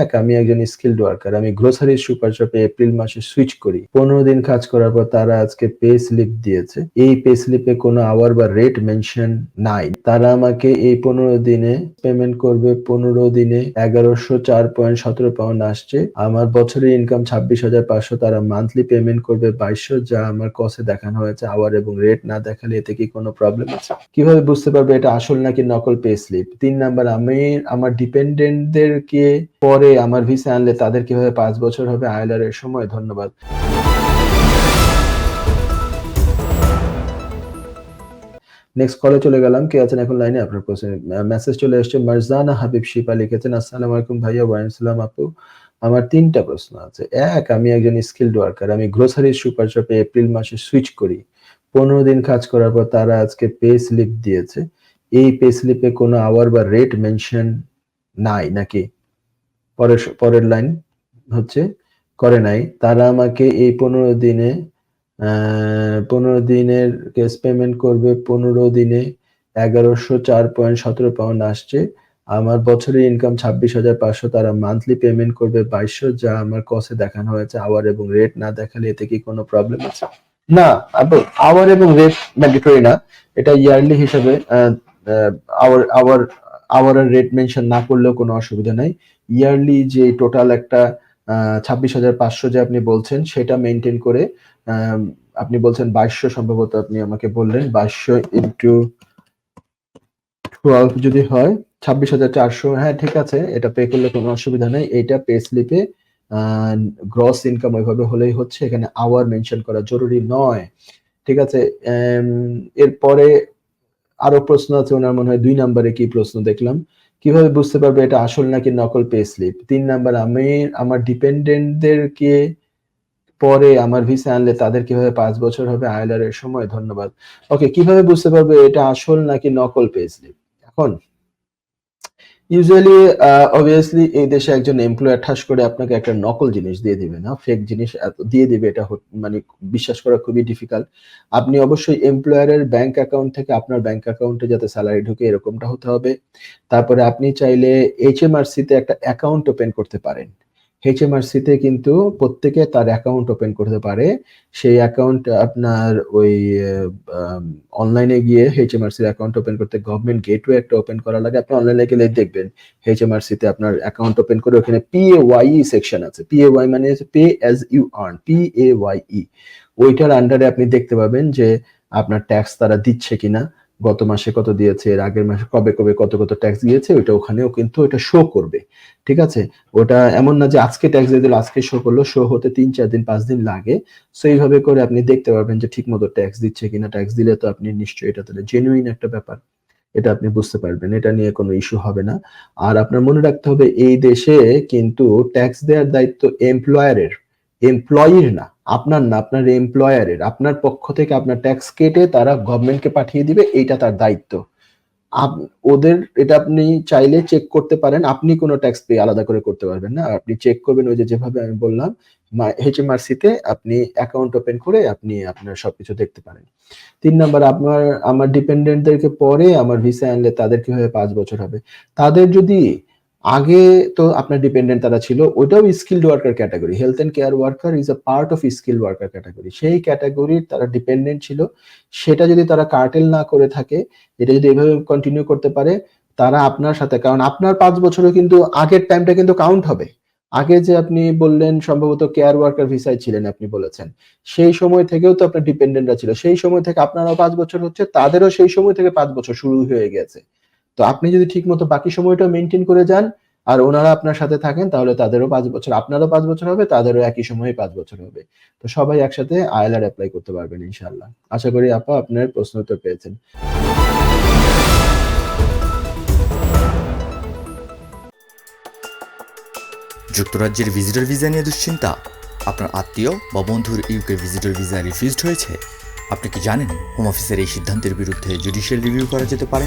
এক, আমি একজন স্কিলড ওয়ার্কার আমি গ্রোসারি সুপার শপে এপ্রিল মাসে সুইচ করি। পনেরো দিন কাজ করার পর তারা আজকে পে স্লিপ দিয়েছে। এই পে স্লিপে কোনো আওয়ার বা রেট মেনশন নাই। তারা আমাকে এই পনেরো দিনে পেমেন্ট করবে। পনেরো দিনে এগারোশো চার পয়েন্ট সতেরো পাউন্ড আসছে। আমার বছরের ইনকাম ছাব্বিশ হাজার পাঁচশো। তারা মান্থলি পেমেন্ট করবে বাইশশো, যা আমার কসে দেখানো হয়েছে আওয়ার এবং রেট না দেখালে এতে কি কোনো প্রবলেম আছে? কীভাবে বুঝতে পারবে এটা আসল নাকি নকল পে স্লিপ তিন নাম্বার, আমি আমার ডিপেন্ডেন্টদেরকে পরে আমার ভিসা আনলে তাদের কীভাবে পাঁচ বছর হবে আইলার এর সময়? ধন্যবাদ। নেক্সট কলে চলে গেলাম। কে আছেন এখন লাইনে আপনার প্রশ্ন মেসেজ চলে এসেছে, মারজানা হাবিব শিপা লিখেছেন, আসসালামু আলাইকুম ভাইয়া ওয়ালাইকুম আপু। আমার তিনটা প্রশ্ন আছে। এক, আমি একজন স্কিলড ওয়ার্কার আমি গ্রোসারি সুপার শপে এপ্রিল মাসে সুইচ করি। পনেরো দিন কাজ করার পর তারা আজকে পে স্লিপ দিয়েছে। এই পে স্লিপে কোনো আওয়ার বা রেট মেনশন নাই নাকি? পরের পরের লাইন হচ্ছে, করে নাই। তারা আমাকে এই পনেরো দিনে পনেরো দিনের ক্যাশ পেমেন্ট করবে। পনেরো দিনে এগারোশো চার পয়েন্ট সতেরো পাউন্ড আসছে। আমার বছরের ইনকাম ছাব্বিশ হাজার পাঁচশো। তারা মান্থলি পেমেন্ট করবে বাইশশো, যা আমার কসে দেখানো হয়েছে। আওয়ার এবং রেট না দেখালে এতে কি কোনো প্রবলেম আছে? না আওয়ার এবং রেট ম্যান্ডেটরি না। এটা ইয়ারলি হিসাবে hour hour hour rate mention না করলেও কোনো অসুবিধা নাই। ইয়ারলি যে টোটাল একটা ছাব্বিশ হাজার পাঁচশো যে আপনি বলছেন, সেটা মেনটেন করে আপনি বলছেন বাইশশো সম্ভবত আপনি আমাকে বললেন, বাইশশো ইন্টু টুয়েলভ যদি হয়, ছাব্বিশ হাজার চারশো হ্যাঁ ঠিক আছে, এটা পে করলে কোনো অসুবিধা নেই, এইটা পে স্লিপে গ্রস ইনকাম ওইভাবে হলেই হচ্ছে, এখানে আওয়ার মেনশন করা জরুরি নয়, ঠিক আছে এরপরে আরও প্রশ্ন আছে, ওনার মনে হয় দুই নাম্বারে কি প্রশ্ন দেখলাম কীভাবে বুঝতে পারবে এটা আসল নাকি নকল পে স্লিপ? তিন নাম্বার, আমি আমার ডিপেন্ডেন্টদেরকে পরে আমার ভিসা আনলে তাদের কীভাবে পাঁচ বছর হবে আইলার এর সময়? ধন্যবাদ। ওকে, কীভাবে বুঝতে পারবে এটা আসল নাকি নকল পে স্লিপ? এখন ইউজুয়ালি অবভিয়াসলি এই দেশে একজন এমপ্লয়ার ঠাস করে আপনাকে একটা নকল জিনিস দিয়ে দিবে, না? ফেক জিনিস দিয়ে দিবে। এটা মানে বিশ্বাস করা খুবই ডিফিকাল্ট আপনি অবশ্যই এমপ্লয়ারের ব্যাংক অ্যাকাউন্ট থেকে আপনার ব্যাংক অ্যাকাউন্টে যাতে স্যালারি ঢুকে, এরকমটা হতে হবে। তারপরে আপনি চাইলে এইচএমআরসিতে একটা অ্যাকাউন্ট ওপেন করতে পারেন। এইচএমআরসিতে কিন্তু প্রত্যেকে তার অ্যাকাউন্ট ওপেন করতে পারে। সেই অ্যাকাউন্ট আপনার ওই অনলাইনে গিয়ে এইচএমআরসির অ্যাকাউন্ট ওপেন করতে গভর্নমেন্ট গেটওয়ে একটা ওপেন করা লাগে। আপনি অনলাইনে গেলে দেখবেন এইচএমআরসিতে আপনার অ্যাকাউন্ট ওপেন করে ওখানে পিএ ওয়াই সেকশন আছে। পিএ ওয়াই মানে pay as you earn P A Y E ওইটার আন্ডারে আপনি দেখতে পাবেন যে আপনার ট্যাক্স তারা দিচ্ছে কিনা। গত মাসে কত দিয়েছে, এর আগের মাসে কবে কবে কত কত ট্যাক্স দিয়েছে, ওইটা ওখানেও কিন্তু ওটা শো করবে, ঠিক আছে? ওটা এমন না যে আজকে ট্যাক্স দিয়ে দিল, আজকে শো করল শো হতে তিন চার দিন, পাঁচ দিন লাগে। সো এইভাবে করে আপনি দেখতে পারবেন যে ঠিক মতো ট্যাক্স দিচ্ছে কিনা ট্যাক্স দিলে তো আপনি নিশ্চয়ই এটা তাহলে জেনুইন একটা ব্যাপার, এটা আপনি বুঝতে পারবেন, এটা নিয়ে কোনো ইস্যু হবে না। আর আপনার মনে রাখতে হবে, এই দেশে কিন্তু ট্যাক্স দেওয়ার দায়িত্ব এমপ্লয়ারের এমপ্লয়ির না। আপনার না, আপনার এমপ্লয়ারের আপনার পক্ষ থেকে আপনার ট্যাক্স কেটে তারা গভর্নমেন্টকে পাঠিয়ে দিবে, এইটা তার দায়িত্ব। ওদের, এটা আপনি চাইলে চেক করতে পারেন, আপনি কোনো ট্যাক্স পে আলাদা করে করতে পারবেন না। আপনি চেক করবেন ওই যে যেভাবে আমি বললাম এইচএমআরসিতে আপনি অ্যাকাউন্ট ওপেন করে আপনি আপনার সবকিছু দেখতে পারেন। তিন নম্বর, আপনার, আমার ডিপেন্ডেন্টদেরকে পরে আমার ভিসা আনলে তাদের কীভাবে পাঁচ বছর হবে? তাদের যদি আগে তো আপনার ডিপেন্ডেন্ট তারা ছিল, ওইটাও skilled worker category health and care worker is a part of skill worker category সেই ক্যাটাগরির তারা ডিপেন্ডেন্ট ছিল। সেটা যদি তারা কার্টেল না করে থাকে, এটা যদি এভাবে কন্টিনিউ করতে পারে, তারা আপনার সাথে, কারণ আপনার পাঁচ বছরও কিন্তু আগের টাইমটা কিন্তু কাউন্ট হবে। আগে যে আপনি বললেন, সম্ভবত কেয়ার ওয়ার্কার ভিসায় ছিলেন আপনি বলেছেন। সেই সময় থেকেও তো আপনার ডিপেন্ডেন্টরা ছিল। সেই সময় থেকে আপনারও পাঁচ বছর হচ্ছে, তাদেরও সেই সময় থেকে পাঁচ বছর শুরু হয়ে গেছে। তো আপনি যদি ঠিক মতো বাকি সময়টা মেনটেন করে যান, আর ওনারা আপনার সাথে থাকেন, তাহলে তাদেরও পাঁচ বছর, আপনারও পাঁচ বছর হবে, তাদেরও একই সময়ে পাঁচ বছর হবে। তো সবাই একসাথে আইএলআর অ্যাপ্লাই করতে পারবেন ইনশাল্লাহ আশা করি আপা আপনার প্রশ্ন উত্তর পেয়েছেন। যুক্তরাজ্যের ভিজিটর ভিসা নিয়ে দুশ্চিন্তা? আপনার আত্মীয় বা বন্ধুর ইউকে ভিজিটর ভিসা রিফিউজড হয়েছে? আপনি কি জানেন হোম অফিসের এই সিদ্ধান্তের বিরুদ্ধে জুডিশিয়াল রিভিউ করা যেতে পারে?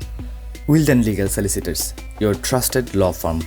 Wild Legal Solicitors, your trusted law firm.